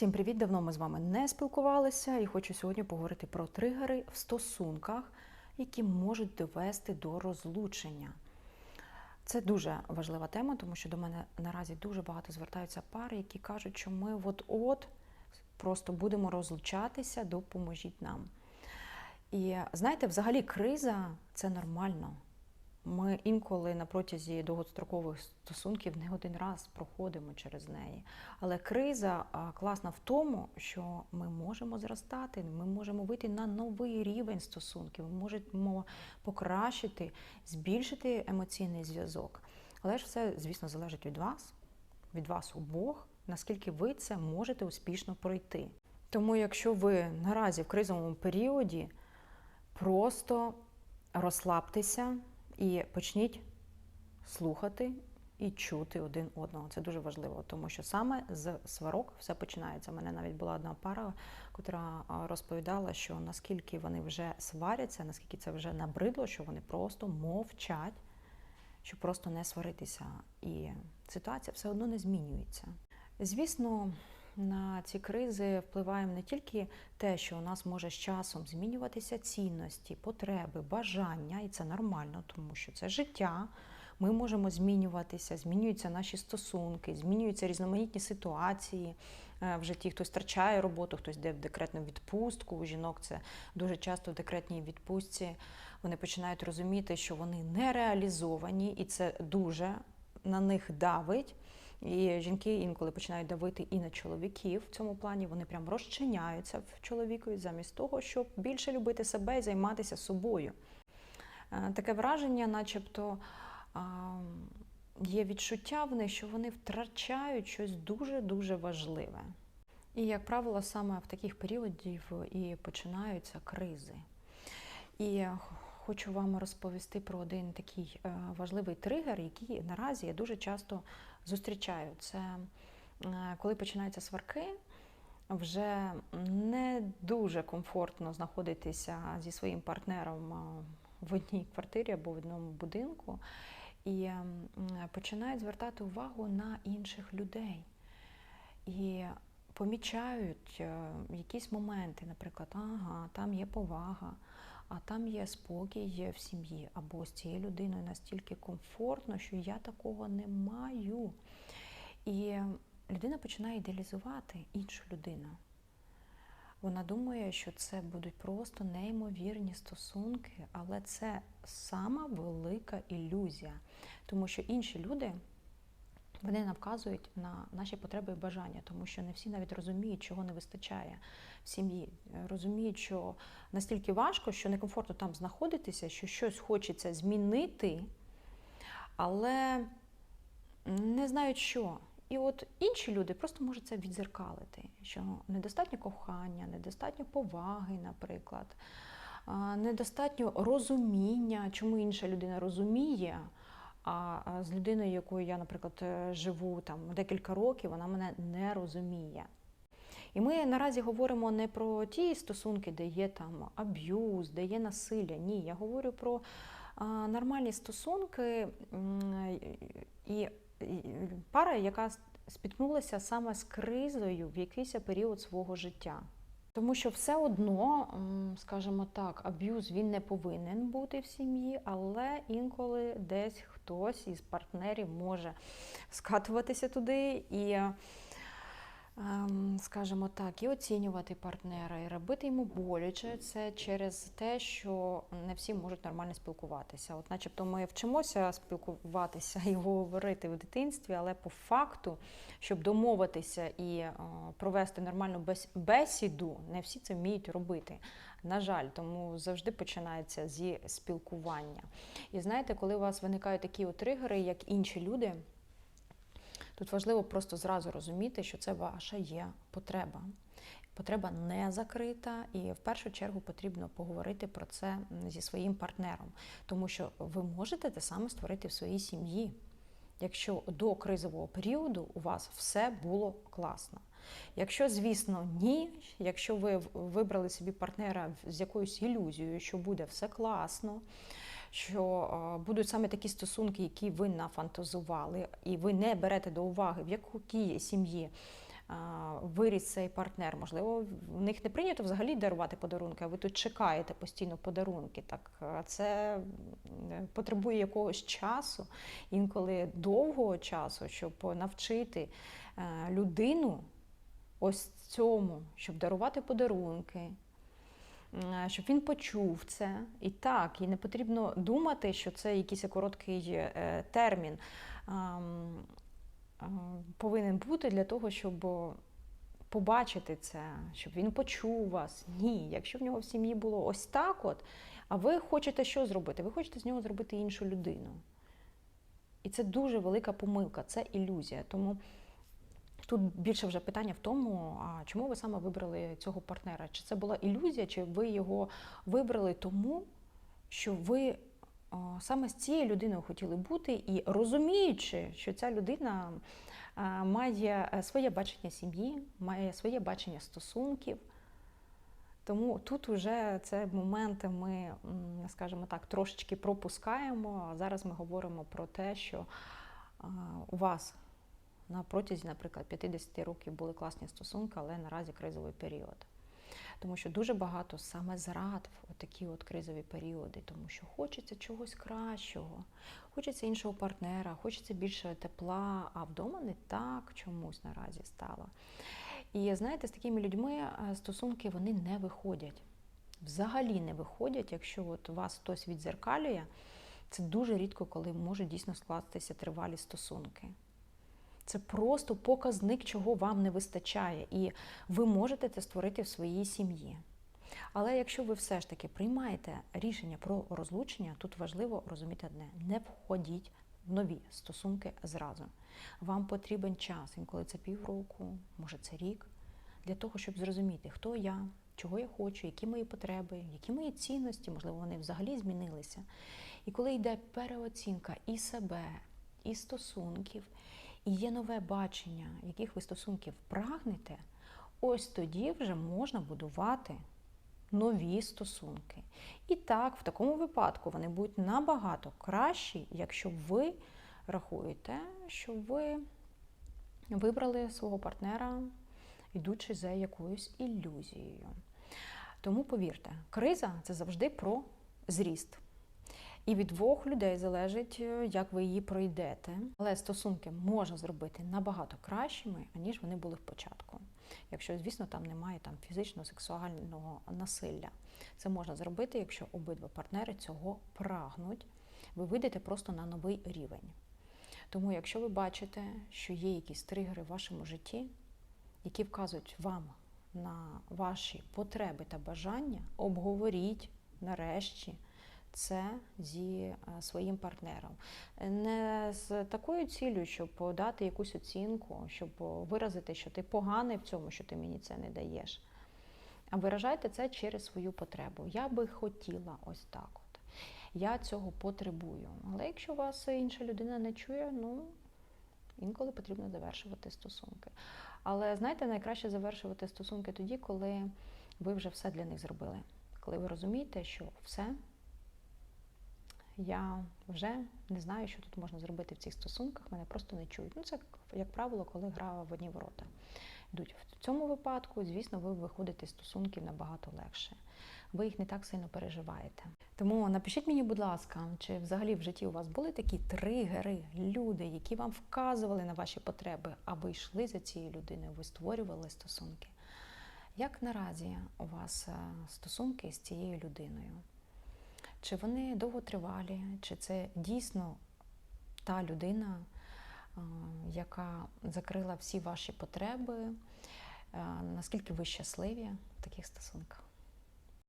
Всім привіт! Давно ми з вами не спілкувалися і хочу сьогодні поговорити про тригери в стосунках, які можуть довести до розлучення. Це дуже важлива тема, тому що до мене наразі дуже багато звертаються пари, які кажуть, що ми от-от просто будемо розлучатися, допоможіть нам. І знаєте, взагалі криза це нормально. Ми інколи на протязі довгострокових стосунків не один раз проходимо через неї. Але криза класна в тому, що ми можемо зростати, ми можемо вийти на новий рівень стосунків, ми можемо покращити, збільшити емоційний зв'язок. Але ж все, звісно, залежить від вас, від вас обох, наскільки ви це можете успішно пройти. Тому, якщо ви наразі в кризовому періоді, просто розслабтеся і почніть слухати і чути один одного. Це дуже важливо, тому що саме з сварок все починається. У мене навіть була одна пара, яка розповідала, що наскільки вони вже сваряться, наскільки це вже набридло, що вони просто мовчать, щоб просто не сваритися. І ситуація все одно не змінюється. Звісно. На ці кризи впливає не тільки те, що у нас може з часом змінюватися цінності, потреби, бажання, і це нормально, тому що це життя. Ми можемо змінюватися, змінюються наші стосунки, змінюються різноманітні ситуації в житті. Хтось втрачає роботу, хтось йде в декретну відпустку. У жінок це дуже часто в декретній відпустці. Вони починають розуміти, що вони не реалізовані, і це дуже на них давить. І жінки інколи починають давити і на чоловіків в цьому плані. Вони прям розчиняються в чоловікові замість того, щоб більше любити себе і займатися собою. Таке враження, начебто, є відчуття в них, що вони втрачають щось дуже-дуже важливе. І, як правило, саме в таких періодів і починаються кризи. І хочу вам розповісти про один такий важливий тригер, який наразі я дуже часто зустрічаю. Це коли починаються сварки, вже не дуже комфортно знаходитися зі своїм партнером в одній квартирі або в одному будинку, і починають звертати увагу на інших людей. І помічають якісь моменти, наприклад, ага, там є повага, а там є спокій в сім'ї, або з цією людиною настільки комфортно, що я такого не маю. І людина починає ідеалізувати іншу людину. Вона думає, що це будуть просто неймовірні стосунки, але це сама велика ілюзія, тому що інші люди. Вони нам вказують на наші потреби і бажання, тому що не всі навіть розуміють, чого не вистачає в сім'ї. Розуміють, що настільки важко, що некомфортно там знаходитися, що щось хочеться змінити, але не знають що. І от інші люди просто можуть це відзеркалити, що недостатньо кохання, недостатньо поваги, наприклад, недостатньо розуміння, чому інша людина розуміє. А з людиною, якою я, наприклад, живу там декілька років, вона мене не розуміє. І ми наразі говоримо не про ті стосунки, де є там аб'юз, де є насилля. Ні, я говорю про нормальні стосунки і пара, яка спіткнулася саме з кризою в якийсь період свого життя. Тому що все одно, скажімо так, аб'юз він не повинен бути в сім'ї, але інколи десь із партнерів може скатуватися туди. І, скажімо так, і оцінювати партнера, і робити йому боляче. Це через те, що не всі можуть нормально спілкуватися. От, начебто, ми вчимося спілкуватися і говорити в дитинстві, але по факту, щоб домовитися і провести нормальну бесіду, не всі це вміють робити. На жаль, тому завжди починається зі спілкування. І знаєте, коли у вас виникають такі от тригери, як інші люди, тут важливо просто зразу розуміти, що це ваша є потреба. Потреба не закрита, і в першу чергу потрібно поговорити про це зі своїм партнером, тому що ви можете те саме створити в своїй сім'ї, якщо до кризового періоду у вас все було класно. Якщо, звісно, ні, якщо ви вибрали собі партнера з якоюсь ілюзією, що буде все класно, що будуть саме такі стосунки, які ви нафантазували, і ви не берете до уваги, в якій сім'ї виріс цей партнер. Можливо, в них не прийнято взагалі дарувати подарунки, а ви тут чекаєте постійно подарунки. Так це потребує якогось часу, інколи довгого часу, щоб навчити е, людину ось цьому, щоб дарувати подарунки. М, Щоб він почув це і так, і не потрібно думати, що це якийсь короткий е, термін повинен бути для того, щоб побачити це, щоб він почув вас. Ні, якщо в нього в сім'ї було ось так, от, а ви хочете що зробити? Ви хочете з нього зробити іншу людину. І це дуже велика помилка, це ілюзія. Тому тут більше вже питання в тому, а чому ви саме вибрали цього партнера? Чи це була ілюзія, чи ви його вибрали тому, що ви а, саме з цією людиною хотіли бути, і розуміючи, що ця людина а, має е, своє бачення сім'ї, має своє бачення стосунків. Тому тут вже це моменти ми, скажімо так, трошечки пропускаємо. Зараз ми говоримо про те, що у вас на протязі, наприклад, 50 років були класні стосунки, але наразі кризовий період. Тому що дуже багато саме зрад в такі от кризові періоди, тому що хочеться чогось кращого, хочеться іншого партнера, хочеться більше тепла, а вдома не так чомусь наразі стало. І знаєте, з такими людьми е, стосунки вони не виходять. Взагалі не виходять, якщо от вас хтось відзеркалює, це дуже рідко, коли можуть дійсно скластися тривалі стосунки. Це просто показник, чого вам не вистачає, і ви можете це створити в своїй сім'ї. Але якщо ви все ж таки приймаєте рішення про розлучення, тут важливо розуміти одне: не входіть в нові стосунки зразу. Вам потрібен час, інколи це півроку, може це рік, для того, щоб зрозуміти, хто я, чого я хочу, які мої потреби, які мої цінності, можливо, вони взагалі змінилися. І коли йде переоцінка і себе, і стосунків, і є нове бачення, яких ви стосунків прагнете, ось тоді вже можна будувати нові стосунки. І так, в такому випадку вони будуть набагато кращі, якщо ви рахуєте, що ви вибрали свого партнера, йдучи за якоюсь ілюзією. Тому повірте, криза це завжди про зріст. І від двох людей залежить, е, як ви її пройдете. Але стосунки можна зробити набагато кращими, аніж вони були в початку. Якщо, звісно, там немає там фізичного, сексуального насилля. Це можна зробити, якщо обидва партнери цього прагнуть. Ви вийдете просто на новий рівень. Тому, якщо ви бачите, що є якісь тригери в вашому житті, які вказують вам на ваші потреби та бажання, обговоріть нарешті це зі е, своїм партнером. Не з такою ціллю, щоб дати якусь оцінку, щоб виразити, що ти поганий в цьому, що ти мені це не даєш. А виражайте це через свою потребу. Я би хотіла ось так. от. Я цього потребую. Але якщо вас інша людина не чує, ну інколи потрібно завершувати стосунки. Але знаєте, найкраще завершувати стосунки тоді, коли ви вже все для них зробили. Коли ви розумієте, що все, я вже не знаю, що тут можна зробити в цих стосунках, мене просто не чують. Ну, це, як правило, коли гра в одні ворота йдуть. В цьому випадку, звісно, ви виходите з стосунків набагато легше. Ви їх не так сильно переживаєте. Тому напишіть мені, будь ласка, чи взагалі в житті у вас були такі тригери, люди, які вам вказували на ваші потреби, а ви йшли за цією людиною, ви створювали стосунки. Як наразі у вас е, стосунки з цією людиною? Чи вони довготривалі, чи це дійсно та людина, е, яка закрила всі ваші потреби? Е, Наскільки ви щасливі в таких стосунках?